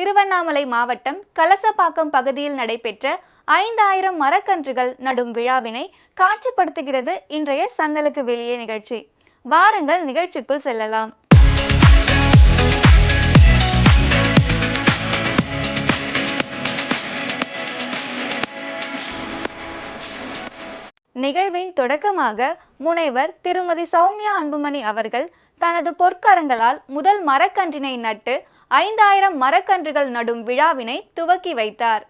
திருவண்ணாமலை மாவட்டம் கலசப்பாக்கம் பகுதியில் நடைபெற்ற ஐந்தாயிரம் மரக்கன்றுகள் நடும் விழாவினை காட்சிப்படுத்துகிறது இன்றைய சந்தலுக்கு வெளியே நிகழ்ச்சி. வாருங்கள் நிகழ்ச்சிக்குள் செல்லலாம். நிகழ்வின் தொடக்கமாக முனைவர் திருமதி சௌமியா அன்புமணி அவர்கள் தனது பொற்கரங்களால் முதல் மரக்கன்றினை நட்டு ஐந்தாயிரம் மரக்கன்றுகள் நடும் விழாவினை துவக்கி வைத்தார்.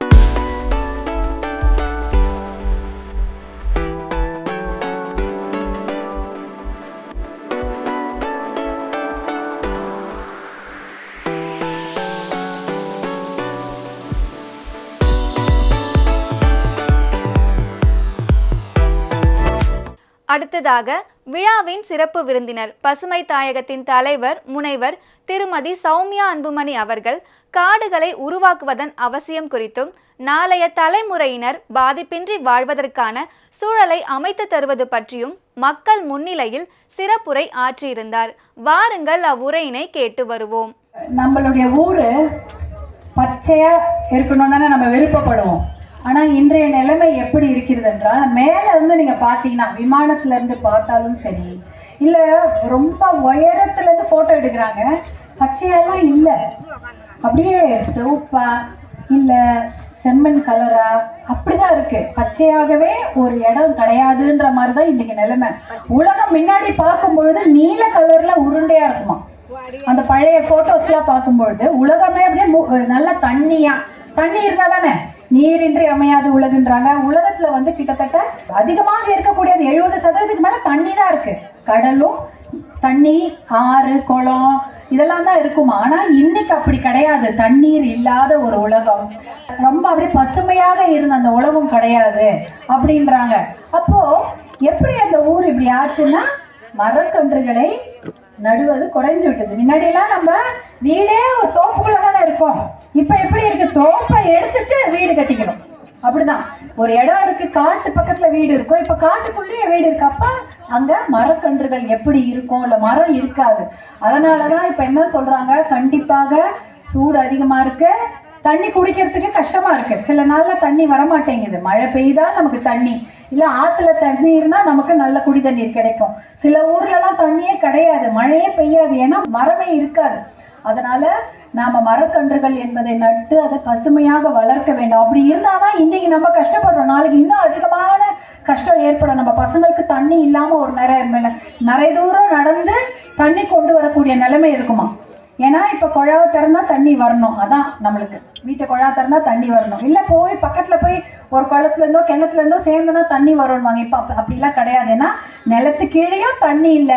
அடுத்ததாக விழாவின் சிறப்பு விருந்தினர் பசுமை தாயகத்தின் தலைவர் முனைவர் திருமதி சௌமியா அன்புமணி அவர்கள் காடுகளை உருவாக்குவதன் அவசியம் குறித்தும் நாளைய தலைமுறையினர் பாதிப்பின்றி வாழ்வதற்கான சூழலை அமைத்து தருவது பற்றியும் மக்கள் முன்னிலையில் சிறப்புரை ஆற்றியிருந்தார். வாருங்கள் அவ்வுரையினை கேட்டு வருவோம். நம்மளுடைய ஊரு பச்சையா இருக்கணும்னு நம்ம விருப்பப்படுவோம். ஆனா இன்றைய நிலைமை எப்படி இருக்கிறது என்றால் மேல இருந்து நீங்க பாத்தீங்கன்னா விமானத்துல இருந்து பார்த்தாலும் சரி இல்ல ரொம்ப உயரத்துல இருந்து போட்டோ எடுக்கிறாங்க. பச்சையெல்லாம் இல்லை. அப்படியே சிவப்பா இல்லை செம்மண் கலரா? அப்படிதான் இருக்கு. பச்சையாகவே ஒரு இடம் கிடையாதுன்ற மாதிரி தான் இன்னைக்கு நிலைமை. உலகம் முன்னாடி பார்க்கும் பொழுது நீல கலர்ல உருண்டையா இருக்குமா? அந்த பழைய போட்டோஸ்லாம் பார்க்கும்பொழுது உலகமே அப்படியே மு- நல்ல தண்ணியா. தண்ணி இருந்தா தானே? நீரின்றி அமையாது உலகுன்றாங்க. உலகத்துல வந்து கிட்டத்தட்ட அதிகமாக இருக்கக்கூடியது எழுபது சதவீதத்துக்கு மேல தண்ணி தான் இருக்கு. கடலும் தண்ணி ஆறு குளம் இதெல்லாம் தான் இருக்குமா? ஆனா இன்னைக்கு அப்படி கிடையாது. தண்ணீர் இல்லாத ஒரு உலகம். ரொம்ப அப்படியே பசுமையாக இருந்த அந்த உலகம் கிடையாது அப்படின்றாங்க. அப்போ எப்படி அந்த ஊர் இப்படி ஆச்சுன்னா மரக்கன்றுகளை நடுவது குறைஞ்சு விட்டது. முன்னாடியெல்லாம் நம்ம வீடே ஒரு தோப்புக்குள்ள தானே இருக்கோம். இப்ப எப்படி இருக்கு? தோப்பை எடுத்துட்டு வீடு கட்டிக்கணும். அப்படிதான். ஒரு இடம் இருக்கு காட்டு பக்கத்துல வீடு இருக்கும். இப்ப காட்டுக்குள்ளேயே வீடு இருக்கு. அப்ப அங்கே மரக்கன்றுகள் எப்படி இருக்கும்? இல்லை மரம் இருக்காது. அதனாலதான் இப்ப என்ன சொல்றாங்க? கண்டிப்பாக சூடு அதிகமா இருக்கு. தண்ணி குடிக்கிறதுக்கு கஷ்டமா இருக்கு. சில நாள்ல தண்ணி வரமாட்டேங்குது. மழை பெய்தா நமக்கு தண்ணி. இல்ல ஆத்துல தண்ணி இருந்தா நமக்கு நல்ல குடி தண்ணீர் கிடைக்கும். சில ஊர்ல எல்லாம் தண்ணியே கிடையாது. மழையே பெய்யாது. ஏன்னா மரமே இருக்காது. அதனால நாம மரக்கன்றுகள் என்பதை நட்டு அதை பசுமையாக வளர்க்க வேண்டும். அப்படி இருந்தாதான் இன்னைக்கு நம்ம கஷ்டப்படுறோம். நாளைக்கு இன்னும் அதிகமான கஷ்டம் ஏற்படும். நம்ம பசங்களுக்கு தண்ணி இல்லாம ஒரு நிறைய நிறைய தூரம் நடந்து தண்ணி கொண்டு வரக்கூடிய நிலைமை இருக்குமா? ஏன்னா இப்ப குழாவை திறந்தா தண்ணி வரணும். அதான் நம்மளுக்கு. வீட்டை குழா திறந்தா தண்ணி வரணும். இல்லை போய் பக்கத்துல போய் ஒரு குளத்துல இருந்தோ கிணத்துல இருந்தோ சேர்ந்துனா தண்ணி வரும்வாங்க இப்போ அப்ப- அப்படிலாம் கிடையாது. ஏன்னா நிலத்து கீழேயும் தண்ணி இல்லை.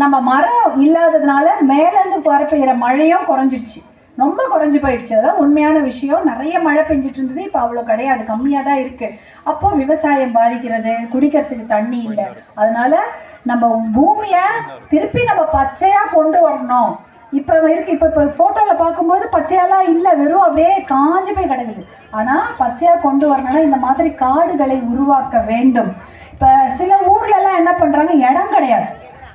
நம்ம மரம் இல்லாததுனால மேல இருந்து வர பெய்யுற மழையும் குறைஞ்சிருச்சு. ரொம்ப குறைஞ்சு போயிடுச்சு. அதான் உண்மையான விஷயம். நிறைய மழை பெஞ்சிட்டு இருந்தது. இப்போ அவ்வளோ கிடையாது. கம்மியாக தான் இருக்கு. அப்போ விவசாயம் பாதிக்கிறது குடிக்கிறதுக்கு தண்ணி இல்லை. அதனால நம்ம பூமியை திருப்பி நம்ம பச்சையா கொண்டு வரணும். இப்போ இருக்கு. இப்போ இப்போ ஃபோட்டோவில் பார்க்கும்போது பச்சையெல்லாம் இல்லை. வெறும் அப்படியே காஞ்சு போய் கிடக்குது. ஆனால் பச்சையாக கொண்டு வரணும்னா இந்த மாதிரி காடுகளை உருவாக்க வேண்டும். இப்போ சில ஊர்லலாம் என்ன பண்ணுறாங்க இடம் கிடையாது.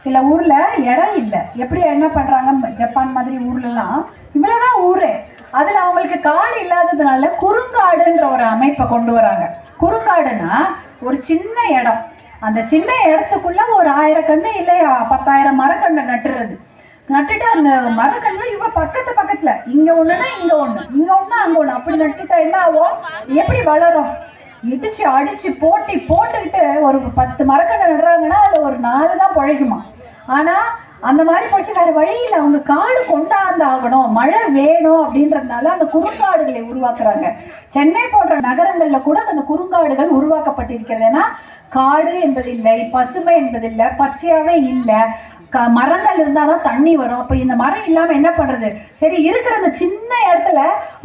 சில ஊர்ல இடம் இல்லை. எப்படி என்ன பண்றாங்க? ஜப்பான் மாதிரி ஊர்லலாம் இவ்வளவுதான் ஊரே. அதுல அவங்களுக்கு காடு இல்லாததுனால குறுங்காடுன்ற ஒரு அமைப்பை கொண்டு வராங்க. குறுங்காடுனா ஒரு சின்ன இடம். அந்த சின்ன இடத்துக்குள்ள ஒரு ஆயிரம் கண்ணு பத்தாயிரம் மரக்கண்ணை நட்டுறது. நட்டுட்டு அந்த மரக்கண்ணு இவங்க பக்கத்து பக்கத்துல இங்க ஒண்ணுனா இங்க ஒண்ணு இங்க ஒண்ணு அங்க ஒண்ணு. அப்படி நட்டுட்டா என்ன ஆகும்? எப்படி வளரும்? இடிச்சு அடிச்சு போட்டி போட்டுக்கிட்டு ஒரு பத்து மரக்கண்ணை நடுறாங்கன்னா அதுல ஒரு நாலு தான் பிழைக்குமா? ஆனா அந்த மாதிரி போச்சு வேற வழி அவங்க காடு கொண்டாந்து ஆகணும் மழை வேணும் அப்படின்றதுனால அந்த குறுங்காடுகளை உருவாக்குறாங்க. சென்னை போன்ற நகரங்கள்ல கூட அந்த குறுங்காடுகள் உருவாக்கப்பட்டிருக்கிறது. ஏன்னா காடு என்பதில்லை பசுமை என்பதில்லை பச்சையாவே இல்லை. க மரங்கள் இருந்தால் தான் தண்ணி வரும். அப்போ இந்த மரம் இல்லாமல் என்ன பண்ணுறது சரி இருக்கிற அந்த சின்ன இடத்துல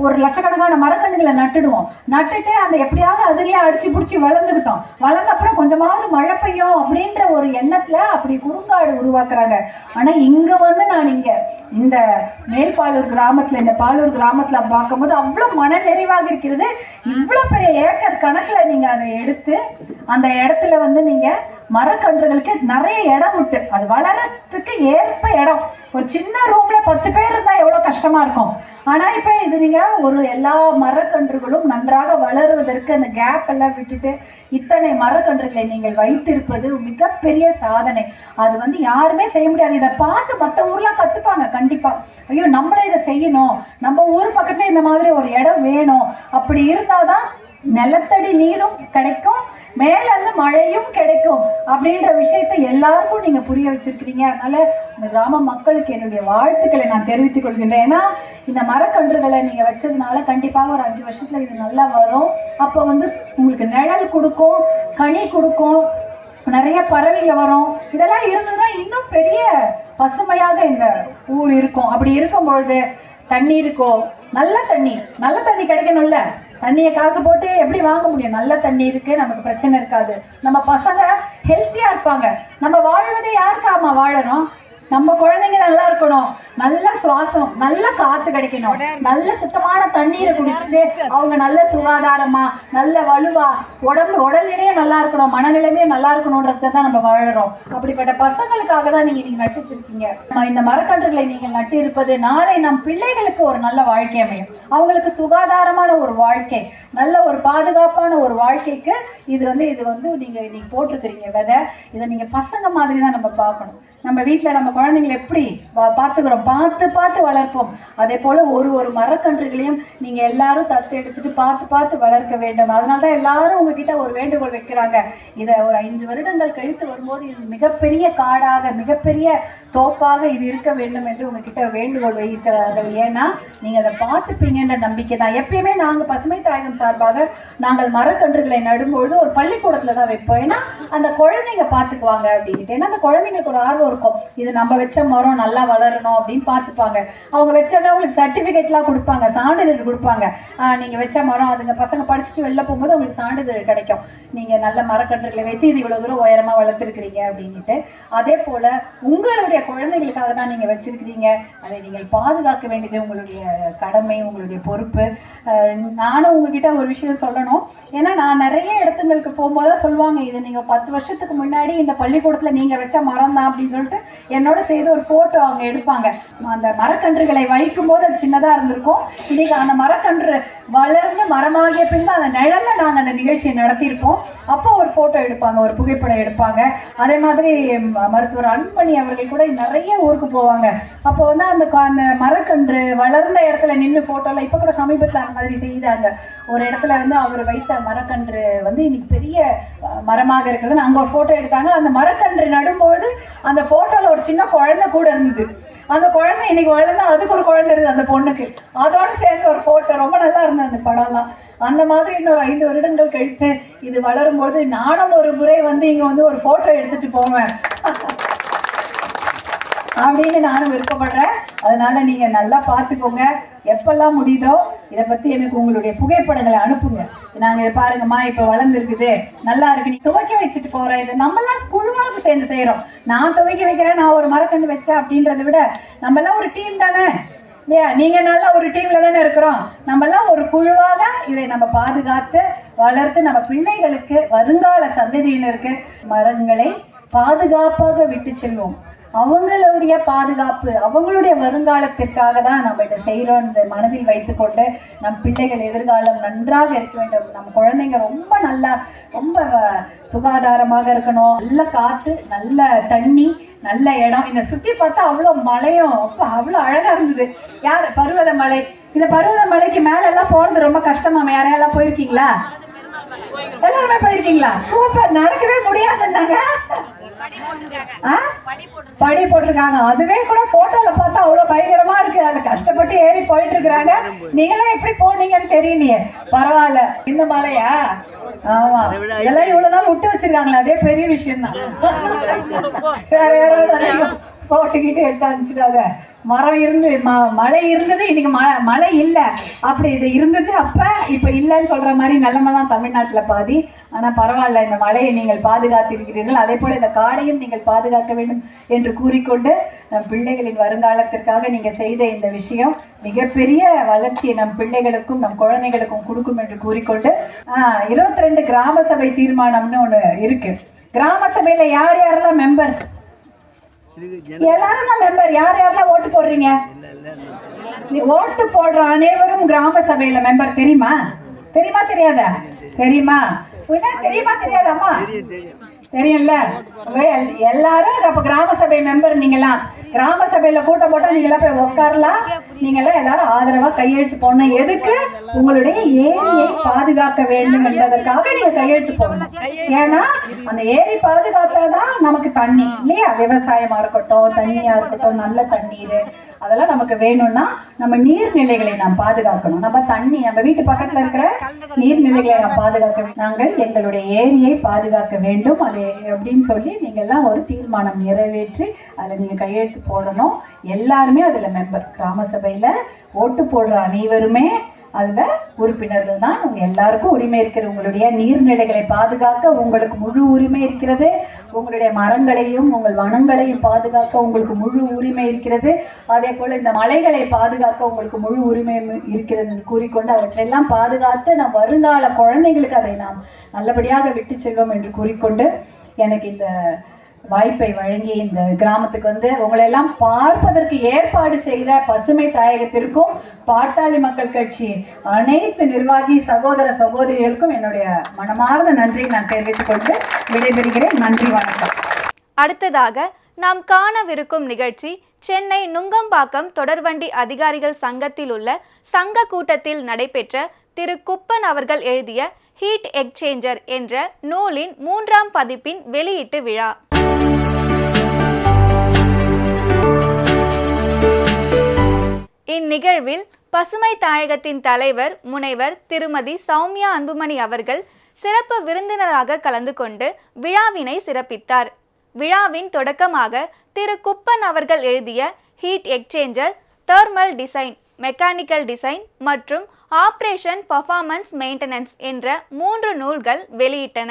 ஒரு லட்சக்கணக்கான மரக்கன்றுகளை நட்டுடுவோம். நட்டுட்டு அந்த எப்படியாவது அதுலேயே அடிச்சு பிடிச்சி வளர்ந்துக்கிட்டோம் வளர்ந்த அப்புறம் கொஞ்சமாவது மழை பெய்யும் அப்படின்ற ஒரு எண்ணத்தில் அப்படி குறுங்காடு உருவாக்குறாங்க. ஆனால் இங்கே வந்து நான் இங்கே இந்த மேல்பாலூர் கிராமத்தில் இந்த பாலூர் கிராமத்தில் பார்க்கும்போது அவ்வளோ மன நிறைவாக இருக்கிறது. இவ்வளோ பெரிய ஏக்கர் கணக்கில் நீங்கள் அதை எடுத்து அந்த இடத்துல வந்து நீங்கள் மரக்கன்றுகளுக்கு நிறைய இடம் விட்டு அது வளரத்துக்கு ஏற்ப இடம். ஒரு சின்ன ரூம்ல பத்து பேர் இருந்தா எவ்வளவு கஷ்டமா இருக்கும். ஆனா இப்ப இது நீங்க ஒரு எல்லா மரக்கன்றுகளும் நன்றாக வளருவதற்கு அந்த கேப் எல்லாம் விட்டுட்டு இத்தனை மரக்கன்றுகளை நீங்கள் வைத்திருப்பது மிகப்பெரிய சாதனை. அது வந்து யாருமே செய்ய முடியாது. இதை பார்த்து மற்ற ஊர்லாம் கத்துப்பாங்க கண்டிப்பா. ஐயோ நம்மளே இதை செய்யணும். நம்ம ஊர் பக்கத்துல இந்த மாதிரி ஒரு இடம் வேணும். அப்படி இருந்தாதான் நிலத்தடி நீரும் கிடைக்கும் மேல இருந்து மழையும் கிடைக்கும் அப்படின்ற விஷயத்தை எல்லாருக்கும் நீங்க புரிய வச்சிருக்கிறீங்க. அதனால இந்த கிராம மக்களுக்கு என்னுடைய வாழ்த்துக்களை நான் தெரிவித்துக் கொள்கின்றேன். ஏன்னா இந்த மரக்கன்றுகளை நீங்க வச்சதுனால கண்டிப்பாக ஒரு அஞ்சு வருஷத்துல இது நல்லா வரும். அப்போ வந்து உங்களுக்கு நிழல் கொடுக்கும் கனி கொடுக்கும் நிறைய பறவைங்க வரும். இதெல்லாம் இருந்ததுன்னா இன்னும் பெரிய பசுமையாக இந்த ஊர் இருக்கும். அப்படி இருக்கும் பொழுது தண்ணி இருக்கும் நல்ல தண்ணி நல்ல தண்ணி கிடைக்கணும்ல? தண்ணியை காசு போட்டு எப்படி வாங்க முடியும்? நல்ல தண்ணி இருக்கு நமக்கு பிரச்சனை இருக்காது. நம்ம பசங்க ஹெல்த்தியா இருப்பாங்க. நம்ம வாழ்வதே யாருக்காமா வாழணும்? நம்ம குழந்தைங்க நல்லா இருக்கணும். நல்ல சுவாசம் நல்ல காத்து கிடைக்கணும். நல்ல சுத்தமான தண்ணீரை குடிச்சிட்டு அவங்க நல்ல சுகாதாரமா நல்ல வலுவா உடம்பு உடல்நிலையும் நல்லா இருக்கணும் மனநிலைமையும் நல்லா இருக்கணும்ன்றது தான் நம்ம வாழறோம். அப்படிப்பட்ட பசங்களுக்காக தான் நீங்க நீங்க நட்டு வச்சிருக்கீங்க நம்ம இந்த மரக்கன்றுகளை நீங்கள் நட்டு இருப்பது நாளை நம் பிள்ளைகளுக்கு ஒரு நல்ல வாழ்க்கை அமையும். அவங்களுக்கு சுகாதாரமான ஒரு வாழ்க்கை நல்ல ஒரு பாதுகாப்பான ஒரு வாழ்க்கைக்கு இது வந்து இது வந்து நீங்க நீங்க போட்டிருக்கிறீங்க விதை. இதை நீங்க பசங்க மாதிரி தான் நம்ம பார்க்கணும். நம்ம வீட்டில் நம்ம குழந்தைங்களை எப்படி பார்த்துக்கிறோம் பார்த்து பார்த்து வளர்ப்போம். அதே போல் ஒரு ஒரு மரக்கன்றுகளையும் நீங்கள் எல்லாரும் தத்து எடுத்துட்டு பார்த்து பார்த்து வளர்க்க வேண்டும். அதனால தான் எல்லாரும் உங்ககிட்ட ஒரு வேண்டுகோள் வைக்கிறாங்க. இதை ஒரு ஐந்து வருடங்கள் கழித்து வரும்போது இது மிகப்பெரிய காடாக மிகப்பெரிய தோப்பாக இது இருக்க வேண்டும் என்று உங்ககிட்ட வேண்டுகோள் வைக்கிறார்கள். ஏன்னா நீங்கள் அதை பார்த்துப்பீங்கன்ற நம்பிக்கை தான். எப்பயுமே நாங்கள் பசுமை தாயகம் சார்பாக நாங்கள் மரக்கன்றுகளை நடும்பொழுது ஒரு பள்ளிக்கூடத்தில் தான் வைப்போம். ஏன்னா அந்த குழந்தைங்க பார்த்துக்குவாங்க அப்படின்ட்டு ஏன்னா அந்த குழந்தைங்களுக்கு ஒரு ஆர்வம் இருக்கும். இது நம்ம வச்ச மரம் நல்லா வளரணும் அப்படின்னு அப்படின்னு பார்த்துப்பாங்க. அவங்க வச்சோன்னா அவங்களுக்கு சர்டிஃபிகேட்லாம் கொடுப்பாங்க சான்றிதழ் கொடுப்பாங்க. நீங்கள் வச்ச மரம் அதுங்க பசங்க படிச்சுட்டு வெளில போகும்போது அவங்களுக்கு சான்றிதழ் கிடைக்கும். நீங்கள் நல்ல மரக்கன்றுகளை வைத்து இது இவ்வளோ தூரம் உயரமாக வளர்த்துருக்கிறீங்க அப்படின்ட்டு அதே போல் உங்களுடைய குழந்தைகளுக்காக தான் நீங்கள் வச்சுருக்கிறீங்க. அதை நீங்கள் பாதுகாக்க வேண்டியது உங்களுடைய கடமை உங்களுடைய பொறுப்பு. நானும் உங்ககிட்ட ஒரு விஷயம் சொல்லணும். ஏன்னா நான் நிறைய இடத்துங்களுக்கு போகும்போது சொல்லுவாங்க இது நீங்கள் பத்து வருஷத்துக்கு முன்னாடி இந்த பள்ளிக்கூடத்தில் நீங்கள் வச்ச மரம் தான் அப்படின்னு சொல்லிட்டு என்னோட சேர்ந்து ஒரு ஃபோட்டோ அவங்க எடுப்பாங்க. அந்த மரக்கன்றுகளை வைக்கும் போது அது சின்னதாக இருந்திருக்கும். இன்னைக்கு அந்த மரக்கன்று வளர்ந்து மரமாகிய பின்பு அந்த நிழலில் நாங்கள் அந்த நிகழ்ச்சியை நடத்தியிருப்போம். அப்போ ஒரு ஃபோட்டோ எடுப்பாங்க ஒரு புகைப்படம் எடுப்பாங்க. அதே மாதிரி மருத்துவர் அன்பணி அவர்கள் கூட நிறைய ஊருக்கு போவாங்க. அப்போ வந்து அந்த அந்த மரக்கன்று வளர்ந்த இடத்துல நின்று ஃபோட்டோவில் இப்போ கூட சமீபத்தில் அந்த மாதிரி செய்தாங்க ஒரு இடத்துல வந்து அவர் வைத்த மரக்கன்று வந்து இன்னைக்கு பெரிய மரமாக இருக்கிறது அங்கே ஒரு ஃபோட்டோ எடுத்தாங்க. அந்த மரக்கன்று நடும்போது அந்த ஃபோட்டோவில் ஒரு சின்ன குழந்தை கூட இருந்தது. அந்த குழந்தை இன்னைக்கு வளர்ந்து அதுக்கு ஒரு குழந்தை இருந்தது அந்த பொண்ணுக்கு. அதோட சேர்த்து ஒரு ஃபோட்டோ ரொம்ப நல்லா இருந்தது அந்த படம்லாம். அந்த மாதிரி இன்னொரு ஐந்து வருடங்கள் கழித்து இது வளரும்போது நானும் ஒரு முறை வந்து இங்கே வந்து ஒரு ஃபோட்டோ எடுத்துட்டு போவேன். அப்படின்னு நானும் விருப்பப்படுறேன். அதனால நீங்க நல்லா பார்த்துக்கோங்க. எப்பெல்லாம் முடியுதோ இதை பத்தி எனக்கு உங்களுடைய புகைப்படங்களை அனுப்புங்க. நாங்க இதை பாருங்கம்மா இப்ப வளர்ந்துருக்குது. நல்லா இருக்கு. நீ துவைக்க வச்சுட்டு போற. இது நம்மலாம் குழுவாக சேர்ந்து செய்யறோம் நான் துவைக்க வைக்கிறேன் நான் ஒரு மரக்கன்று வச்சேன் அப்படின்றத விட நம்ம எல்லாம் ஒரு டீம் தானே? இல்லையா? நீங்க நல்லா ஒரு டீம்ல தானே இருக்கிறோம். நம்ம எல்லாம் ஒரு குழுவாக இதை நம்ம பாதுகாத்து வளர்த்து நம்ம பிள்ளைகளுக்கு வருங்கால சந்ததியினருக்கு மரங்களை பாதுகாப்பாக விட்டு செல்வோம். அவங்களுடைய பாதுகாப்பு அவங்களுடைய வருங்காலத்திற்காக தான் நம்ம இதை செய்கிறோம் மனதில் வைத்துக்கொண்டு நம் பிள்ளைகள் எதிர்காலம் நன்றாக இருக்க வேண்டும். நம் குழந்தைங்க ரொம்ப நல்லா ரொம்ப வ- சுகாதாரமாக இருக்கணும். நல்ல காற்று நல்ல தண்ணி நல்ல இடம். இதை சுற்றி பார்த்தா அவ்வளோ மலையும் அப்போ அவ்வளோ அழகாக இருந்தது. யார் பருவத மலை? இந்த பருவத மலைக்கு மேலே எல்லாம் போறது ரொம்ப கஷ்டமாம் யாரையெல்லாம் போயிருக்கீங்களா? எல்லாருமே போயிருக்கீங்களா? சூப்பர். நடக்கவே முடியாதுன்னாங்க. படி போட்டிருக்காங்க. அதுவே கூட போட்டோல பார்த்தா அவ்வளவு பயங்கரமா இருக்கு. அது கஷ்டப்பட்டு ஏறி போயிட்டு இருக்காங்க நீங்களாம் எப்படி போனீங்கன்னு தெரியலையே. பரவாயில்ல. இந்த மலையா? ஆமா. இதெல்லாம் இவ்வளவு நாள் விட்டு வச்சிருக்காங்களா. அதே பெரிய விஷயம் தான் வேற யாராவது போட்டுக்கிட்டு எடுத்து அனுப்பிச்சிடாத. மரம் இருந்து ம மழை இருந்தது இன்னைக்கு மழை மழை இல்லை. அப்படி இது இருந்தது அப்போ இப்போ இல்லைன்னு சொல்கிற மாதிரி நிலமை தான் தமிழ்நாட்டில் பாதி. ஆனால் பரவாயில்ல இந்த மழையை நீங்கள் பாதுகாத்திருக்கிறீர்கள். அதே போல் இந்த காடையும் நீங்கள் பாதுகாக்க வேண்டும் என்று கூறிக்கொண்டு நம் பிள்ளைகளின் வருங்காலத்திற்காக நீங்கள் செய்த இந்த விஷயம் மிகப்பெரிய வளர்ச்சியை நம் பிள்ளைகளுக்கும் நம் குழந்தைகளுக்கும் கொடுக்கும் என்று கூறிக்கொண்டு இருபத்தி ரெண்டு கிராம சபை தீர்மானம்னு ஒன்று இருக்குது கிராம சபையில் யார் யாரெல்லாம் மெம்பர் எல்லாரும் தான் மெம்பர் யார் யாரெல்லாம் ஓட்டு போடுறீங்க? நீ ஓட்டு போடுற அனைவரும் கிராம சபையில மெம்பர் தெரியுமா? தெரியுமா தெரியாதா? தெரியுமா? தெரியுமா தெரியாதாம்மா? தெரியும்ல. எல்லாரும் அப்ப கிராம சபை மெம்பர் நீங்களாம் கிராம சபையில கூட்டம் போட்டா நீங்க எல்லாம் போய் உட்காரலாம் நீங்க எல்லாம் எல்லாரும் ஆதரவா கையெழுத்து போடணும். எதுக்கு? உங்களுடைய ஏரியை பாதுகாக்க வேண்டும் என்பதற்காக நீங்க கையெழுத்து போடணும். ஏன்னா அந்த ஏரி பாதுகாத்தாதான் நமக்கு தண்ணி. இல்லையா? விவசாயமா இருக்கட்டும் தண்ணியா இருக்கட்டும் நல்ல தண்ணீர். அதெல்லாம் நமக்கு வேணும்னா நம்ம நீர்நிலைகளை நாம் பாதுகாக்கணும். நம்ம தண்ணி நம்ம வீட்டு பக்கத்துல இருக்கிற நீர்நிலைகளை நாம் பாதுகாக்க நாங்கள் எங்களுடைய ஏரியை பாதுகாக்க வேண்டும். அது அப்படின்னு சொல்லி நீங்க எல்லாம் ஒரு தீர்மானம் நிறைவேற்றி அதுல நீங்க கையெழுத்து போடணும். எல்லாருமே அதுல மெம்பர். கிராம சபையில ஓட்டு போடுற அனைவருமே அதில் உறுப்பினர்கள் தான் உங்கள் எல்லாருக்கும் உரிமை இருக்கிறது. உங்களுடைய நீர்நிலைகளை பாதுகாக்க உங்களுக்கு முழு உரிமை இருக்கிறது. உங்களுடைய மரங்களையும் உங்கள் வனங்களையும் பாதுகாக்க உங்களுக்கு முழு உரிமை இருக்கிறது. அதே போல் இந்த மலைகளை பாதுகாக்க உங்களுக்கு முழு உரிமை இருக்கிறது என்று கூறிக்கொண்டு அவற்றையெல்லாம் பாதுகாத்து நம் வருங்கால குழந்தைங்களுக்கு அதை நாம் நல்லபடியாக விட்டு செல்வோம் என்று கூறிக்கொண்டு எனக்கு இந்த வாய்ப்பை வழங்கி இந்த கிராமத்துக்கு வந்து உங்களை எல்லாம் பார்ப்பதற்கு ஏற்பாடு செய்த பசுமை தாயகத்திற்கும் பாட்டாளி மக்கள் கட்சி அனைத்து நிர்வாகி சகோதர சகோதரிகளுக்கும் என்னுடைய மனமார்ந்த நன்றியை நான் தெரிவித்துக் கொண்டு விடைபெறுகிறேன். நன்றி வணக்கம். அடுத்ததாக நாம் காணவிருக்கும் நிகழ்ச்சி சென்னை நுங்கம்பாக்கம் தொடர்வண்டி அதிகாரிகள் சங்கத்தில் உள்ள சங்க கூட்டத்தில் நடைபெற்ற திரு குப்பன் அவர்கள் எழுதிய ஹீட் எக்ஸ்சேஞ்சர் என்ற நூலின் மூன்றாம் பதிப்பின் வெளியீட்டு விழா. இந்நிகழ்வில் பசுமை தாயகத்தின் தலைவர் முனைவர் திருமதி சௌமியா அன்புமணி அவர்கள் சிறப்பு விருந்தினராக கலந்து கொண்டு விழாவினை சிறப்பித்தார். விழாவின் தொடக்கமாக திரு குப்பன் அவர்கள் எழுதிய heat exchanger thermal design mechanical design மற்றும் ஆப்ரேஷன் பர்ஃபார்மன்ஸ் மெயின்டெனன்ஸ் என்ற மூன்று நூல்கள் வெளியிட்டன.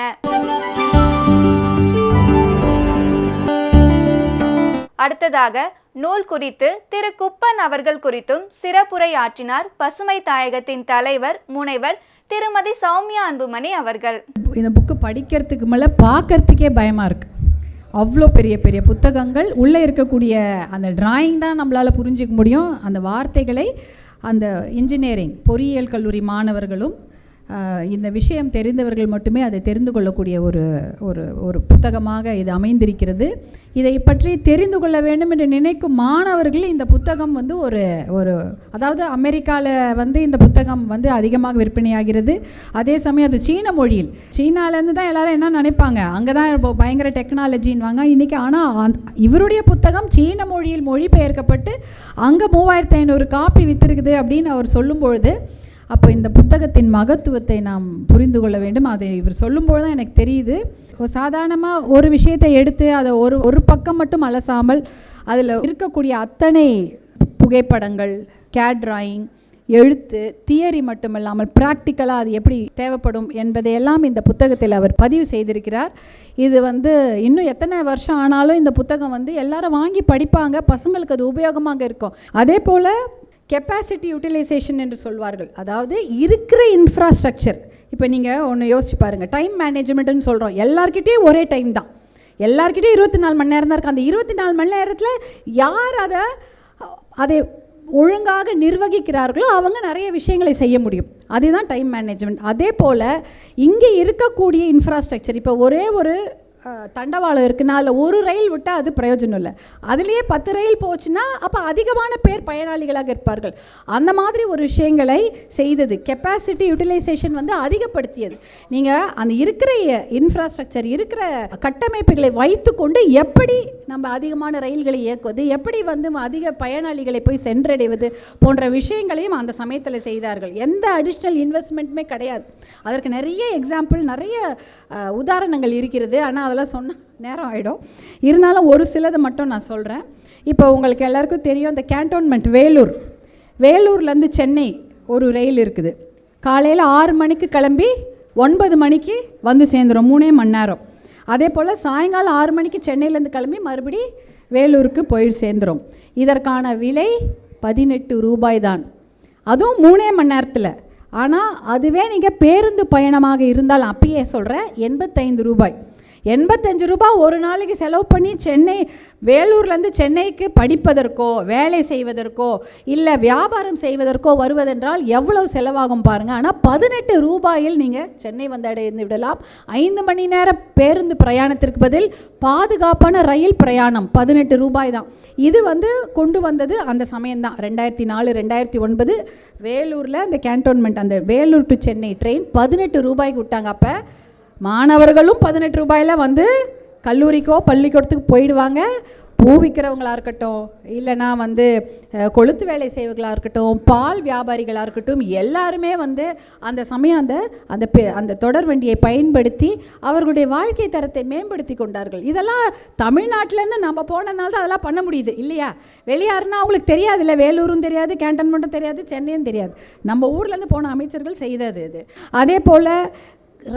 அடுத்ததாக நூல் குறித்து திரு. குப்பன் அவர்கள் குறித்தும் சிறப்புரை ஆற்றினார் பசுமை தாயகத்தின் தலைவர் முனைவர் திருமதி சௌமியா அன்புமணி அவர்கள். இந்த புக்கு படிக்கிறதுக்கு மேலே பார்க்கறதுக்கே பயமாக இருக்குது அவ்வளோ பெரிய பெரிய புத்தகங்கள் உள்ளே இருக்கக்கூடிய அந்த டிராயிங் தான் நம்மளால் புரிஞ்சிக்க முடியும். அந்த வார்த்தைகளை அந்த இன்ஜினியரிங் பொறியியல் கல்லூரி மாணவர்களும் இந்த விஷயம் தெரிந்தவர்கள் மட்டுமே அதை தெரிந்து கொள்ளக்கூடிய ஒரு ஒரு ஒரு புத்தகமாக இது அமைந்திருக்கிறது. இதை பற்றி தெரிந்து கொள்ள வேண்டும் என்று நினைக்கும் மாணவர்கள் இந்த புத்தகம் வந்து ஒரு ஒரு அதாவது அமெரிக்காவில் வந்து இந்த புத்தகம் வந்து அதிகமாக விற்பனையாகிறது. அதே சமயம் அது சீன மொழியில். சீனாலேருந்து தான் எல்லாரும் என்ன நினைப்பாங்க? அங்கே தான் இப்போ பயங்கர டெக்னாலஜின்வாங்க இன்றைக்கி ஆனால் இவருடைய புத்தகம் சீன மொழியில் மொழிபெயர்க்கப்பட்டு அங்கே மூவாயிரத்து ஐநூறு காப்பி விற்றுருக்குது அப்படின்னு அவர் சொல்லும் பொழுது அப்போ இந்த புத்தகத்தின் மகத்துவத்தை நாம் புரிந்து கொள்ள வேண்டும். அதை இவர் சொல்லும்போது தான் எனக்கு தெரியுது. ஒரு சாதாரணமாக ஒரு விஷயத்தை எடுத்து அதை ஒரு ஒரு பக்கம் மட்டும் அலசாமல் அதில் இருக்கக்கூடிய அத்தனை புகைப்படங்கள் கேட் டிராயிங் எழுத்து தியரி மட்டுமில்லாமல் ப்ராக்டிக்கலாக அது எப்படி தேவைப்படும் என்பதையெல்லாம் இந்த புத்தகத்தில் அவர் பதிவு செய்திருக்கிறார். இது வந்து இன்னும் எத்தனை வருஷம் ஆனாலும் இந்த புத்தகம் வந்து எல்லாரும் வாங்கி படிப்பாங்க. பசங்களுக்கு அது உபயோகமாக இருக்கும். அதே போல் கெப்பாசிட்டி யூட்டிலைசேஷன் என்று சொல்வார்கள். அதாவது இருக்கிற இன்ஃப்ராஸ்ட்ரக்சர் இப்போ நீங்கள் ஒன்று யோசிச்சு பாருங்கள் டைம் மேனேஜ்மெண்ட்னு சொல்கிறோம் எல்லார்கிட்டேயும் ஒரே டைம் தான். எல்லாருக்கிட்டே இருபத்தி நாலு மணி நேரம் தான் இருக்குது அந்த இருபத்தி நாலு மணி நேரத்தில் யார் அதை அதை ஒழுங்காக நிர்வகிக்கிறார்களோ அவங்க நிறைய விஷயங்களை செய்ய முடியும். அதுதான் டைம் மேனேஜ்மெண்ட் அதே போல் இங்கே இருக்கக்கூடிய இன்ஃப்ராஸ்ட்ரக்சர் இப்போ ஒரே ஒரு தண்டவாளம் இருக்குன்னா அதில் ஒரு ரயில் விட்டால் அது பிரயோஜனம் இல்லை. அதுலேயே பத்து ரயில் போச்சுன்னா அப்போ அதிகமான பேர் பயனாளிகளாக இருப்பார்கள். அந்த மாதிரி ஒரு விஷயங்களை செய்தது. கெப்பாசிட்டி யூட்டிலைசேஷன் வந்து அதிகப்படுத்தியது. நீங்கள் அந்த இருக்கிற இன்ஃப்ராஸ்ட்ரக்சர் இருக்கிற கட்டமைப்புகளை வைத்துக்கொண்டு எப்படி நம்ம அதிகமான ரயில்களை இயக்குவது எப்படி வந்து அதிக பயனாளிகளை போய் சென்றடைவது போன்ற விஷயங்களையும் அந்த சமயத்தில் செய்தார்கள். எந்த அடிஷ்னல் இன்வெஸ்ட்மெண்ட்டுமே கிடையாது. அதற்கு நிறைய எக்ஸாம்பிள் நிறைய உதாரணங்கள் இருக்கிறது. ஆனால் அதெல்லாம் சொன்னால் நேரம் ஆகிடும் இருந்தாலும் ஒரு சிலதை மட்டும் நான் சொல்கிறேன் இப்போ உங்களுக்கு எல்லாருக்கும் தெரியும் இந்த கேன்டோன்மெண்ட் வேலூர். வேலூர்லேருந்து சென்னை ஒரு ரயில் இருக்குது. காலையில் ஆறு மணிக்கு கிளம்பி ஒன்பது மணிக்கு வந்து சேர்ந்துடும் மூணே மணி நேரம். அதே போல் சாயங்காலம் ஆறு மணிக்கு சென்னையிலேருந்து கிளம்பி மறுபடி வேலூருக்கு போய் சேர்ந்துடும் இதற்கான விலை பதினெட்டு ரூபாய் தான் அதுவும் மூணே மணி நேரத்தில். ஆனால் அதுவே நீங்கள் பேருந்து பயணமாக இருந்தால் அப்பயே சொல்கிறேன் எண்பத்தைந்து ரூபாய். எண்பத்தஞ்சு ரூபாய் ஒரு நாளைக்கு செலவு பண்ணி சென்னை வேலூர்லேருந்து சென்னைக்கு படிப்பதற்கோ வேலை செய்வதற்கோ இல்லை வியாபாரம் செய்வதற்கோ வருவதென்றால் எவ்வளவு செலவாகும் பாருங்கள் ஆனால் பதினெட்டு ரூபாயில் நீங்கள் சென்னை வந்து அடைந்து விடலாம். ஐந்து மணி நேர பேருந்து பிரயாணத்திற்கு பதில் பாதுகாப்பான ரயில் பிரயாணம் பதினெட்டு ரூபாய் தான். இது வந்து கொண்டு வந்தது அந்த சமயம்தான். ரெண்டாயிரத்தி நாலு ரெண்டாயிரத்தி ஒன்பது வேலூரில் அந்த கேன்டோன்மெண்ட் அந்த வேலூர் டு சென்னை ட்ரெயின் பதினெட்டு ரூபாய்க்கு விட்டாங்க. அப்போ மாணவர்களும் பதினெட்டு ரூபாயில் வந்து கல்லூரிக்கோ பள்ளிக்கூடத்துக்கு போயிடுவாங்க. பூ விற்கிறவங்களாக இருக்கட்டும் இல்லைனா வந்து கொளுத்து வேலை செய்வர்களாக இருக்கட்டும் பால் வியாபாரிகளாக இருக்கட்டும் எல்லாருமே வந்து அந்த சமயம் அந்த அந்த பெ- அந்த தொடர் வண்டியை பயன்படுத்தி அவர்களுடைய வாழ்க்கை தரத்தை மேம்படுத்தி கொண்டார்கள். இதெல்லாம் தமிழ்நாட்டிலேருந்து நம்ம போனதுனால தான் அதெல்லாம் பண்ண முடியுது இல்லையா? வெளியாருன்னா அவங்களுக்கு தெரியாது இல்லை வேலூரும் தெரியாது கேண்டன்மெண்ட்டும் தெரியாது சென்னையும் தெரியாது. நம்ம ஊர்லேருந்து போன அமைச்சர்கள் செய்தது இது. அதே போல்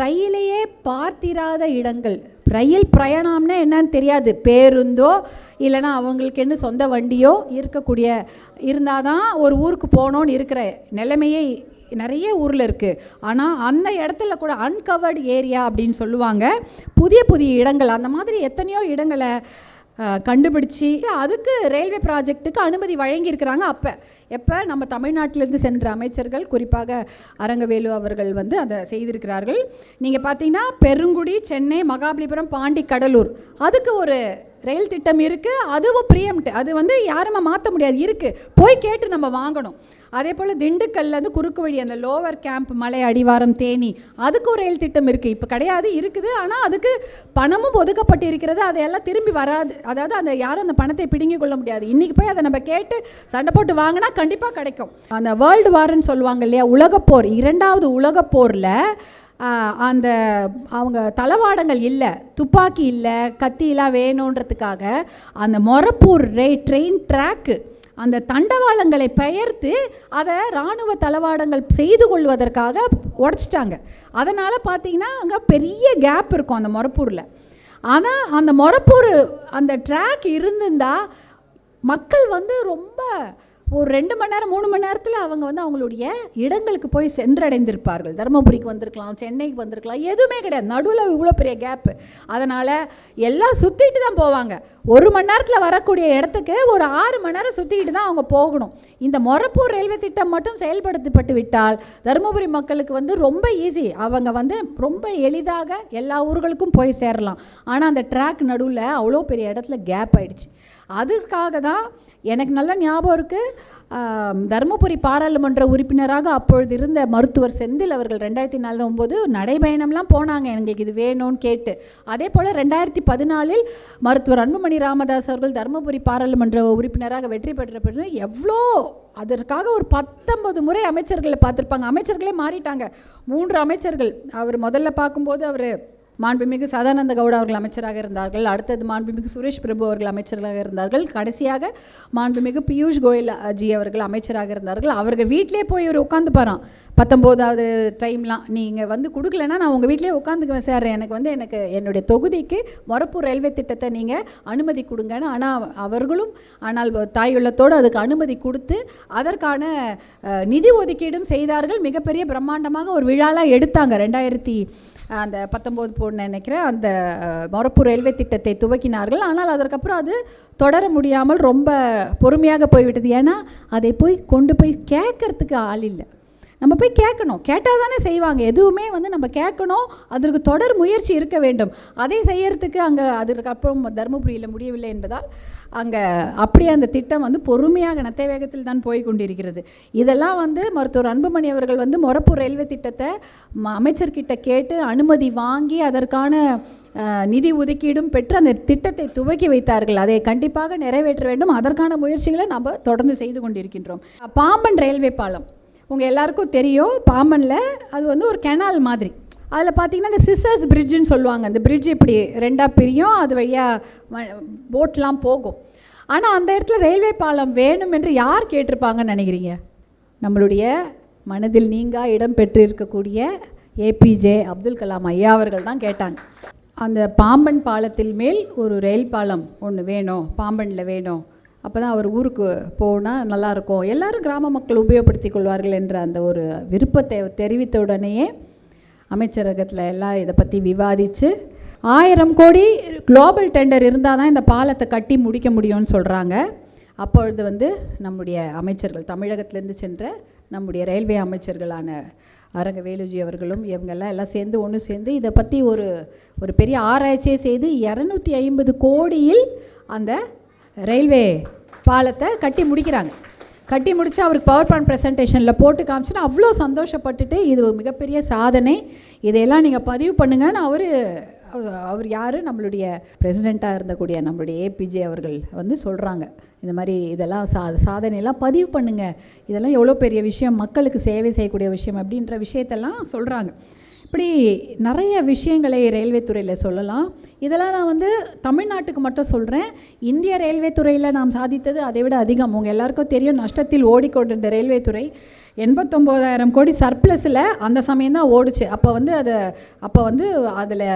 ரயிலையே பார்த்திராத இடங்கள். ரயில் பிரயாணம்னா என்னன்னு தெரியாது. பேருந்தோ இல்லைன்னா அவங்களுக்கு என்ன சொந்த வண்டியோ இருக்கக்கூடிய இருந்தால் தான் ஒரு ஊருக்கு போகணுன்னு இருக்கிற நிலைமையே நிறைய ஊரில் இருக்குது ஆனால் அந்த இடத்துல கூட அன்கவர்டு ஏரியா அப்படின்னு சொல்லுவாங்க. புதிய புதிய இடங்கள். அந்த மாதிரி எத்தனையோ இடங்களை கண்டுபிடிச்சி அதுக்கு ரயில்வே ப்ராஜெக்ட்டுக்கு அனுமதி வழங்கியிருக்கிறாங்க அப்போ. எப்போ? நம்ம தமிழ்நாட்டிலிருந்து சென்ற அமைச்சர்கள் குறிப்பாக அரங்கவேலு அவர்கள் வந்து அதை செய்திருக்கிறார்கள். நீங்கள் பார்த்தீங்கன்னா பெருங்குடி சென்னை மகாபலிபுரம் பாண்டி கடலூர் அதுக்கு ஒரு ரயில் திட்டம் இருக்குது அதுவும் ப்ரீஎம்ட் அது வந்து யாருமே மாற்ற முடியாது. இருக்குது போய் கேட்டு நம்ம வாங்கணும். அதே போல் திண்டுக்கல்லேருந்து குறுக்கு வழி அந்த லோவர் கேம்ப் மலை அடிவாரம் தேனி அதுக்கு ஒரு ரயில் திட்டம் இருக்குது இப்போ கிடையாது இருக்குது. ஆனால் அதுக்கு பணமும் ஒதுக்கப்பட்டு இருக்கிறது அதையெல்லாம் திரும்பி வராது. அதாவது அந்த யாரும் அந்த பணத்தை பிடுங்கிக் கொள்ள முடியாது. இன்றைக்கி போய் அதை நம்ம கேட்டு சண்டை போட்டு வாங்கினா கண்டிப்பாக கிடைக்கும். அந்த வேர்ல்டு வார்ன்னு சொல்லுவாங்க இல்லையா? உலகப்போர் இரண்டாவது உலகப்போரில் அந்த அவங்க தளவாடங்கள் இல்லை துப்பாக்கி இல்லை கத்தியெல்லாம் வேணுன்றதுக்காக அந்த மொரப்பூர் ரே ட்ரெயின் ட்ராக்கு அந்த தண்டவாளங்களை பெயர்த்து அதை இராணுவ தளவாடங்கள் செய்து கொள்வதற்காக உடச்சிட்டாங்க. அதனால் பார்த்தீங்கன்னா அங்கே பெரிய கேப் இருக்கும் அந்த மொரப்பூரில். ஆனால் அந்த மொரப்பூர் அந்த ட்ராக் இருந்திருந்தால் மக்கள் வந்து ரொம்ப ஒரு ரெண்டு மணி நேரம் மூணு மணி நேரத்தில் அவங்க வந்து அவங்களுடைய இடங்களுக்கு போய் சென்றடைந்திருப்பார்கள். தருமபுரிக்கு வந்திருக்கலாம் சென்னைக்கு வந்திருக்கலாம் எதுவுமே கிடையாது. நடுவில் இவ்வளோ பெரிய கேப்பு அதனால் எல்லாம் சுற்றிட்டு தான் போவாங்க. ஒரு மணி நேரத்தில் வரக்கூடிய இடத்துக்கு ஒரு ஆறு மணி நேரம் சுற்றிக்கிட்டு தான் அவங்க போகணும். இந்த மொரப்பூர் ரயில்வே திட்டம் மட்டும் செயல்படுத்தப்பட்டு விட்டால் தருமபுரி மக்களுக்கு வந்து ரொம்ப ஈஸி அவங்க வந்து ரொம்ப எளிதாக எல்லா ஊர்களுக்கும் போய் சேரலாம். ஆனால் அந்த ட்ராக் நடுவில் அவ்வளோ பெரிய இடத்துல கேப் ஆயிடுச்சு. அதுக்காக தான் எனக்கு நல்ல ஞாபகம் இருக்குது தருமபுரி பாராளுமன்ற உறுப்பினராக அப்பொழுது இருந்த மருத்துவர் செந்தில் அவர்கள் ரெண்டாயிரத்தி நாலு ஒம்பது நடைபயணம்லாம் போனாங்க. எங்களுக்கு இது வேணும்னு கேட்டு. அதே போல் ரெண்டாயிரத்தி பதினாலில் மருத்துவர் அன்புமணி ராமதாஸ் அவர்கள் தருமபுரி பாராளுமன்ற உறுப்பினராக வெற்றி பெற்ற பிறகு எவ்வளோ அதற்காக ஒரு பத்தொன்பது முறை அமைச்சர்களை பார்த்துருப்பாங்க. அமைச்சர்களே மாறிட்டாங்க. மூன்று அமைச்சர்கள். அவர் முதல்ல பார்க்கும்போது அவர் மாண்புமிகு சதானந்த கவுடா அவர்கள் அமைச்சராக இருந்தார்கள். அடுத்தது மாண்புமிகு சுரேஷ் பிரபு அவர்கள் அமைச்சராக இருந்தார்கள். கடைசியாக மாண்புமிகு பியூஷ் கோயல் ஜி அவர்கள் அமைச்சராக இருந்தார்கள். அவர்கள் வீட்டிலே போய் இவர் உட்காந்து போகிறான் பத்தொம்போதாவது டைம்லாம் நீங்கள் வந்து கொடுக்கலன்னா நான் உங்கள் வீட்டிலே உட்காந்துக்குவேன் சார். எனக்கு வந்து எனக்கு என்னுடைய தொகுதிக்கு மொரப்பூர் ரயில்வே திட்டத்தை நீங்கள் அனுமதி கொடுங்கன்னு ஆனால் அவர்களும் ஆனால் தாயுள்ளத்தோடு அதுக்கு அனுமதி கொடுத்து அதற்கான நிதி ஒதுக்கீடும் செய்தார்கள். மிகப்பெரிய பிரம்மாண்டமாக ஒரு விழாலாம் எடுத்தாங்க. ரெண்டாயிரத்தி அந்த பத்தொம்போது போன்னு நினைக்கிறேன் அந்த மொரப்பு ரயில்வே திட்டத்தை துவக்கினார்கள். ஆனால் அதற்கப்புறம் அது தொடர முடியாமல் ரொம்ப பொறுமையாக போய்விட்டது. ஏன்னா அதை போய் கொண்டு போய் கேட்கறதுக்கு ஆள் இல்லை. நம்ம போய் கேட்கணும். கேட்டால் தானே செய்வாங்க. எதுவுமே வந்து நம்ம கேட்கணும். அதற்கு தொடர் முயற்சி இருக்க வேண்டும். அதை செய்யறதுக்கு அங்கே அதற்கப்புறம் தருமபுரியில் முடியவில்லை என்பதால் அங்கே அப்படியே அந்த திட்டம் வந்து பொறுமையாக நத்தை வேகத்தில் தான் போய் கொண்டிருக்கிறது இதெல்லாம் வந்து மருத்துவர் அன்புமணி அவர்கள் வந்து மொரப்பூர் ரயில்வே திட்டத்தை ம- அமைச்சர்கிட்ட கேட்டு அனுமதி வாங்கி அதற்கான நிதி ஒதுக்கீடும் பெற்று அந்த திட்டத்தை துவக்கி வைத்தார்கள். அதை கண்டிப்பாக நிறைவேற்ற வேண்டும். அதற்கான முயற்சிகளை நம்ம தொடர்ந்து செய்து கொண்டிருக்கின்றோம். பாம்பன் ரயில்வே பாலம். உங்கள் எல்லாருக்கும் தெரியும். பாம்பனில் அது வந்து ஒரு கெனால் மாதிரி. அதில் பார்த்தீங்கன்னா இந்த சிசர்ஸ் பிரிட்ஜுன்னு சொல்லுவாங்க. அந்த பிரிட்ஜ் இப்படி ரெண்டாக பிரியும் அது வழியாக போட்லாம் போகும். ஆனால் அந்த இடத்துல ரயில்வே பாலம் வேணும் என்று யார் கேட்டிருப்பாங்கன்னு நினைக்கிறீங்க? நம்மளுடைய மனதில் நீங்கா இடம் பெற்று இருக்கக்கூடிய ஏபிஜே அப்துல் கலாம் ஐயா அவர்கள் தான் கேட்டாங்க. அந்த பாம்பன் பாலத்தில் மேல் ஒரு ரயில் பாலம் ஒன்று வேணும் பாம்பனில் வேணும். அப்போ தான் அவர் ஊருக்கு போனால் நல்லாயிருக்கும் எல்லாரும் கிராம மக்கள் உபயோகப்படுத்தி கொள்வார்கள் என்ற அந்த ஒரு விருப்பத்தை தெரிவித்த உடனேயே அமைச்சரகத்தில் எல்லாம் இதை பற்றி விவாதித்து ஆயிரம் கோடி குளோபல் டெண்டர் இருந்தால் தான் இந்த பாலத்தை கட்டி முடிக்க முடியும்னு சொல்கிறாங்க அப்பொழுது வந்து நம்முடைய அமைச்சர்கள் தமிழகத்திலேருந்து சென்ற நம்முடைய ரயில்வே அமைச்சர்களான அரங்க வேலுஜி அவர்களும் இவங்கெல்லாம் எல்லாம் சேர்ந்து ஒன்று சேர்ந்து இதை பற்றி ஒரு ஒரு பெரிய ஆராய்ச்சியை செய்து இரநூத்தி ஐம்பது கோடியில் அந்த ரயில்வே பாலத்தை கட்டி முடிக்கிறாங்க. கட்டி முடிச்சு அவருக்கு பவர் பாயிண்ட் ப்ரெசன்டேஷனில் போட்டு காமிச்சுன்னா அவ்வளோ சந்தோஷப்பட்டுட்டு இது ஒரு மிகப்பெரிய சாதனை. இதையெல்லாம் நீங்கள் பதிவு பண்ணுங்கன்னு அவர் அவர் யார்? நம்மளுடைய பிரசிடெண்ட்டாக இருந்தக்கூடிய நம்மளுடைய ஏபிஜே அவர்கள் வந்து சொல்கிறாங்க இந்த மாதிரி இதெல்லாம் சா சாதனையெல்லாம் பதிவு பண்ணுங்கள் இதெல்லாம் எவ்வளோ பெரிய விஷயம்? மக்களுக்கு சேவை செய்யக்கூடிய விஷயம் அப்படின்ற விஷயத்தெல்லாம் சொல்கிறாங்க இப்படி நிறைய விஷயங்களை ரயில்வே துறையில் சொல்லலாம். இதெல்லாம் நான் வந்து தமிழ்நாட்டுக்கு மட்டும் சொல்கிறேன் இந்திய ரயில்வே துறையில் நாம் சாதித்தது அதை விட அதிகம். உங்கள் எல்லாருக்கும் தெரியும் நஷ்டத்தில் ஓடிக்கொண்டிருந்த ரயில்வே துறை எண்பத்தொம்போதாயிரம் கோடி சர்ப்ளஸில் அந்த சமயம் தான் ஓடுச்சு. அப்போ வந்து அதை அப்போ வந்து அதில்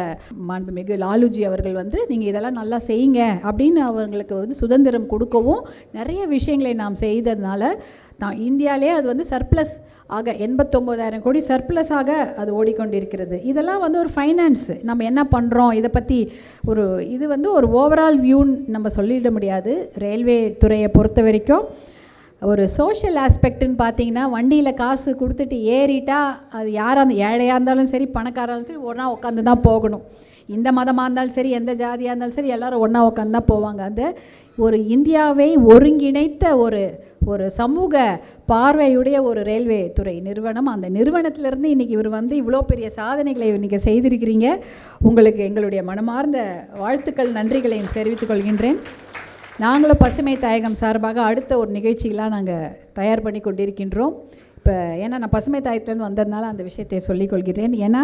மாண்புமிகு லாலுஜி அவர்கள் வந்து நீங்கள் இதெல்லாம் நல்லா செய்யுங்க அப்படின்னு அவங்களுக்கு வந்து சுதந்திரம் கொடுக்கவும் நிறைய விஷயங்களை நாம் செய்ததுனால தான் இந்தியாவிலே அது வந்து சர்ப்ளஸ் ஆக எண்பத்தொம்போதாயிரம் கோடி சர்ப்ளஸ் ஆக அது ஓடிக்கொண்டிருக்கிறது. இதெல்லாம் வந்து ஒரு ஃபைனான்ஸு நம்ம என்ன பண்ணுறோம் இதை பற்றி ஒரு இது வந்து ஒரு ஓவரால் வியூன்னு நம்ம சொல்லிட முடியாது. ரயில்வே துறையை பொறுத்த வரைக்கும் ஒரு சோஷியல் ஆஸ்பெக்ட்னு பார்த்தீங்கன்னா வண்டியில் காசு கொடுத்துட்டு ஏறிட்டா அது யாராக அந்த ஏழையாக இருந்தாலும் சரி பணக்காராக இருந்தாலும் சரி ஒன்றா உட்காந்து தான் போகணும். இந்த மதமாக இருந்தாலும் சரி எந்த ஜாதியாக இருந்தாலும் சரி எல்லோரும் ஒன்றா உட்காந்து தான் போவாங்க. அந்த ஒரு இந்தியாவை ஒருங்கிணைத்த ஒரு ஒரு சமூக பார்வையுடைய ஒரு ரயில்வே துறை நிறுவனம். அந்த நிறுவனத்திலிருந்து இன்றைக்கி இவர் வந்து இவ்வளோ பெரிய சாதனைகளை இன்றைக்கி செய்திருக்கிறீங்க. உங்களுக்கு எங்களுடைய மனமார்ந்த வாழ்த்துக்கள் நன்றிகளையும் தெரிவித்துக் கொள்கின்றேன். நாங்களும் பசுமை தாயகம் சார்பாக அடுத்த ஒரு நிகழ்ச்சியெலாம் நாங்கள் தயார் பண்ணி கொண்டிருக்கின்றோம். இப்போ ஏன்னா நான் பசுமை தாயகத்துலேருந்து வந்ததுனால அந்த விஷயத்தை சொல்லிக்கொள்கிறேன் ஏன்னா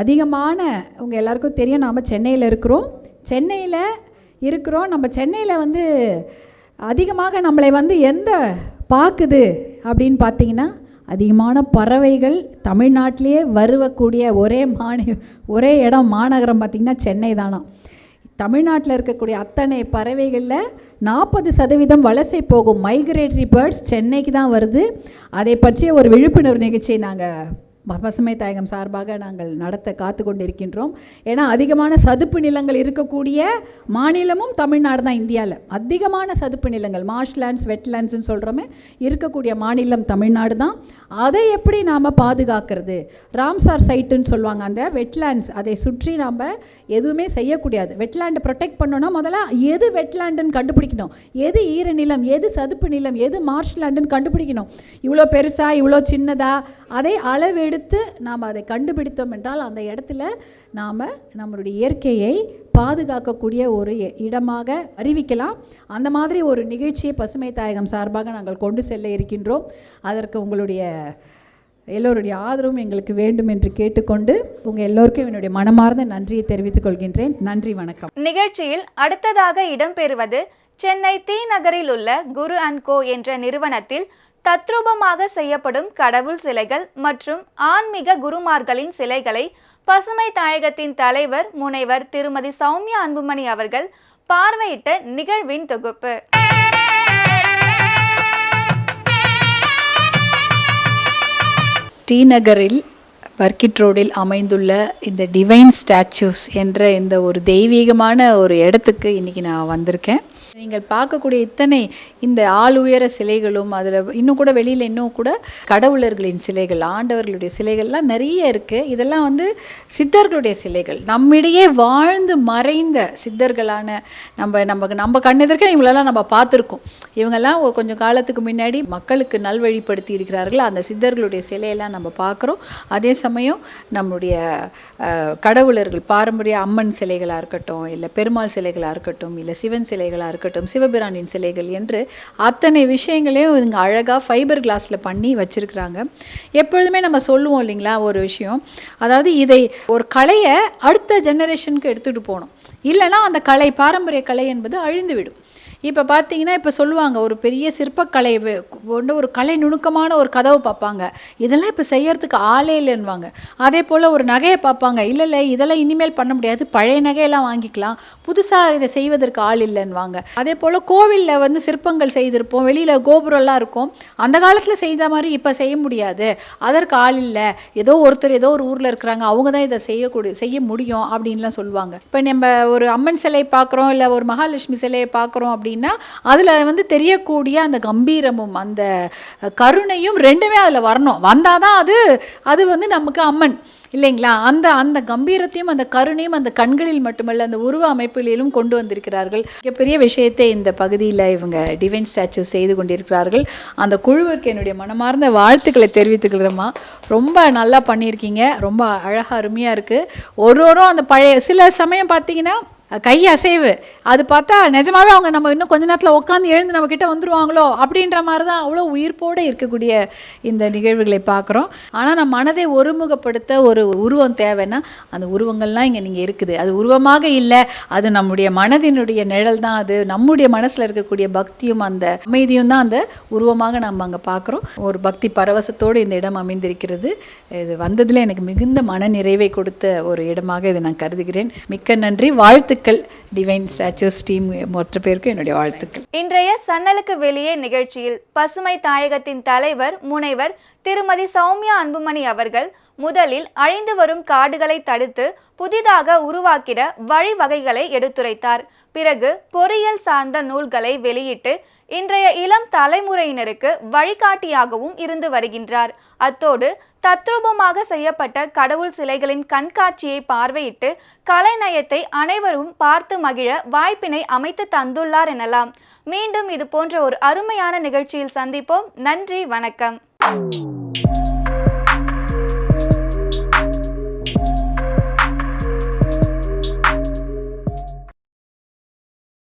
அதிகமான உங்கள் எல்லாருக்கும் தெரியும் நாம் சென்னையில் இருக்கிறோம். சென்னையில் இருக்கிறோம். நம்ம சென்னையில் வந்து அதிகமாக நம்மளை வந்து எந்த பார்க்குது அப்படின்னு பார்த்தீங்கன்னா அதிகமான பறவைகள் தமிழ்நாட்டிலேயே வருவக்கூடிய ஒரே மாநில ஒரே இடம் மாநகரம் பார்த்திங்கன்னா சென்னை தானாம் தமிழ்நாட்டில் இருக்கக்கூடிய அத்தனை பறவைகளில் நாற்பது சதவீதம் வலசை போகும் மைக்ரேட்டரி பேர்ட்ஸ் சென்னைக்கு தான் வருது. அதை பற்றிய ஒரு விழிப்புணர்வு நிகழ்ச்சியை நாங்கள் பசுமை தாயகம் சார்பாக நாங்கள் நடத்த காத்து கொண்டிருக்கின்றோம் ஏன்னா அதிகமான சதுப்பு நிலங்கள் இருக்கக்கூடிய மாநிலமும் தமிழ்நாடு தான் இந்தியாவில் அதிகமான சதுப்பு நிலங்கள் மார்ஷ்லேண்ட்ஸ் வெட்லேண்ட்ஸ்னு சொல்கிறோமே இருக்கக்கூடிய மாநிலம் தமிழ்நாடு தான். அதை எப்படி நாம் பாதுகாக்கிறது? ராம்சார் சைட்டுன்னு சொல்லுவாங்க அந்த வெட்லேண்ட்ஸ் அதை சுற்றி நாம் எதுவுமே செய்யக்கூடாது. வெட்லேண்டை ப்ரொடெக்ட் பண்ணோன்னா முதல்ல எது வெட்லேண்டுன்னு கண்டுபிடிக்கணும். எது ஈரநிலம் எது சதுப்பு நிலம் எது மார்ஷ்லேண்டுன்னு கண்டுபிடிக்கணும். இவ்வளோ பெருசா இவ்வளோ சின்னதா அதை எடுத்து நாம் அதை கண்டுபிடித்தோம் என்றால் அந்த இடத்துல நாம் நம்மளுடைய இயற்கையை பாதுகாக்கக்கூடிய ஒரு இடமாக அறிவிக்கலாம். அந்த மாதிரி ஒரு நிகழ்ச்சியை பசுமை தாயகம் சார்பாக நாங்கள் கொண்டு செல்ல இருக்கின்றோம். அதற்கு உங்களுடைய எல்லோருடைய ஆதரவும் எங்களுக்கு வேண்டும் என்று கேட்டுக்கொண்டு உங்கள் எல்லோருக்கும் என்னுடைய மனமார்ந்த நன்றியை தெரிவித்துக் கொள்கின்றேன். நன்றி வணக்கம். நிகழ்ச்சியில் அடுத்ததாக இடம்பெறுவது சென்னை தி நகரில் உள்ள குரு அண்ட் கோ என்ற நிறுவனத்தில் தத்ரூபமாக செய்யப்படும் கடவுள் சிலைகள் மற்றும் ஆன்மீக குருமார்களின் சிலைகளை பசுமை தாயகத்தின் தலைவர் முனைவர் திருமதி சௌமியா அன்புமணி அவர்கள் பார்வையிட்ட நிகழ்வின் தொகுப்பு. டி நகரில் பர்கிட் ரோடில் அமைந்துள்ள இந்த டிவைன் ஸ்டாச்சூஸ் என்ற இந்த ஒரு தெய்வீகமான ஒரு இடத்துக்கு இன்றைக்கி நான் வந்திருக்கேன். நீங்கள் பார்க்கக்கூடிய இத்தனை இந்த ஆள் உயர சிலைகளும் அதில் இன்னும் கூட வெளியில் இன்னும் கூட கடவுளர்களின் சிலைகள் ஆண்டவர்களுடைய சிலைகள்லாம் நிறைய இருக்குது இதெல்லாம் வந்து சித்தர்களுடைய சிலைகள். நம்மிடையே வாழ்ந்து மறைந்த சித்தர்களான நம்ம நம்ம நம்ம கண்ணெதிர்க்க இவங்களெல்லாம் நம்ம பார்த்துருக்கோம். இவங்கெல்லாம் கொஞ்சம் காலத்துக்கு முன்னாடி மக்களுக்கு நல்வழிப்படுத்தி இருக்கிறார்கள். அந்த சித்தர்களுடைய சிலையெல்லாம் நம்ம பார்க்குறோம். அதே சமயம் நம்முடைய கடவுளர்கள் பாரம்பரிய அம்மன் சிலைகளாக இருக்கட்டும் இல்லை பெருமாள் சிலைகளாக இருக்கட்டும் இல்லை சிவன் சிலைகளாக இருக்கட்டும் சிவபிரானின் சிலைகள் என்று அத்தனை விஷயங்களையும் இவங்க அழகாக ஃபைபர் கிளாஸில் பண்ணி வச்சுருக்குறாங்க. எப்பொழுதுமே நம்ம சொல்லுவோம் இல்லைங்களா ஒரு விஷயம்? அதாவது இதை ஒரு கலையை அடுத்த ஜெனரேஷனுக்கு எடுத்துகிட்டு போகணும். இல்லைனா அந்த கலை பாரம்பரிய கலை என்பது அழிந்துவிடும். இப்போ பார்த்தீங்கன்னா இப்போ சொல்லுவாங்க ஒரு பெரிய சிற்பக்கலை ஒன்று ஒரு கலை நுணுக்கமான ஒரு கதவு பார்ப்பாங்க இதெல்லாம் இப்போ செய்யறதுக்கு ஆளே இல்லைன்னுவாங்க. அதே போல் ஒரு நகையை பார்ப்பாங்க இல்லை இல்லை இதெல்லாம் இனிமேல் பண்ண முடியாது. பழைய நகையெல்லாம் வாங்கிக்கலாம். புதுசாக இதை செய்வதற்கு ஆள் இல்லைன்னுவாங்க. அதே போல் கோவிலில் வந்து சிற்பங்கள் செய்திருப்போம். வெளியில் கோபுரம்லாம் இருக்கும். அந்த காலத்தில் செய்த மாதிரி இப்போ செய்ய முடியாது. அதற்கு ஆள் இல்லை. ஏதோ ஒருத்தர் ஏதோ ஒரு ஊரில் இருக்கிறாங்க. அவங்க தான் இதை செய்யக்கூடிய செய்ய முடியும் அப்படின்லாம் சொல்லுவாங்க. இப்போ நம்ம ஒரு அம்மன் சிலை பார்க்குறோம் இல்லை ஒரு மகாலட்சுமி சிலையை பார்க்குறோம் அப்படின்னு அதில் வந்து தெரியக்கூடிய அந்த கம்பீரமும் அந்த கருணையும் ரெண்டுமே அதில் வரணும். வந்தால் தான் அது அது வந்து நமக்கு அம்மன் இல்லைங்களா? அந்த அந்த கம்பீரத்தையும் அந்த கருணையும் அந்த கண்களில் மட்டுமல்ல அந்த உருவ அமைப்புகளிலும் கொண்டு வந்திருக்கிறார்கள். மிகப்பெரிய விஷயத்தை இந்த பகுதியில் இவங்க டிவைன் ஸ்டாச்சு செய்து கொண்டிருக்கிறார்கள். அந்த குழுவிற்கு என்னுடைய மனமார்ந்த வாழ்த்துக்களை தெரிவித்துக்கிறோமா ரொம்ப நல்லா பண்ணியிருக்கீங்க. ரொம்ப அழகாக அருமையாக இருக்குது ஒரு ஒரும் அந்த பழைய சில சமயம் பார்த்தீங்கன்னா கை அசைவு. அது பார்த்தா நிஜமாவே அவங்க நம்ம இன்னும் கொஞ்ச நேரத்தில் உட்காந்து எழுந்து நம்ம கிட்ட வந்துருவாங்களோ அப்படின்ற மாதிரி தான் அவ்வளோ உயிர்ப்போடு இருக்கக்கூடிய இந்த நிகழ்வுகளை பார்க்குறோம். ஆனால் நம்ம மனதை ஒருமுகப்படுத்த ஒரு உருவம் தேவைன்னா அந்த உருவங்கள்லாம் இங்கே நீங்கள் இருக்குது. அது உருவமாக இல்லை அது நம்முடைய மனதினுடைய நிழல் தான் அது. நம்முடைய மனசில் இருக்கக்கூடிய பக்தியும் அந்த அமைதியும் தான் அந்த உருவமாக நம்ம அங்கே பார்க்குறோம். ஒரு பக்தி பரவசத்தோடு இந்த இடம் அமைந்திருக்கிறது. இது வந்ததில் எனக்கு மிகுந்த மன நிறைவை கொடுத்த ஒரு இடமாக இதை நான் கருதுகிறேன். மிக்க நன்றி. வாழ்த்துக்கள். டிவைன் ஸ்டாச்சுஸ் டீம் மொத்த பேருக்கும் என்னுடைய வாழ்த்துக்கள். இன்றைய சன்னலுக்கு வெளியே நிகழ்ச்சியில் பசுமை தாயகத்தின் தலைவர் முனைவர் திருமதி சௌமியா அன்புமணி அவர்கள் முதலில் அழிந்து வரும் காடுகளை தடுத்து புதிதாக உருவாக்கிட வழிவகைகளை எடுத்துரைத்தார். பிறகு பொறியியல் சார்ந்த நூல்களை வெளியிட்டு இன்றைய இளம் தலைமுறையினருக்கு வழிகாட்டியாகவும் இருந்து வருகின்றார். அத்தோடு தத்ரூபமாக செய்யப்பட்ட கடவுள் சிலைகளின் கண்காட்சியை பார்வையிட்டு கலைநயத்தை அனைவரும் பார்த்து மகிழ வாய்ப்பினை அமைத்து தந்துள்ளார் எனலாம். மீண்டும் இது போன்ற ஒரு அருமையான நிகழ்ச்சியில் சந்திப்போம். நன்றி வணக்கம்.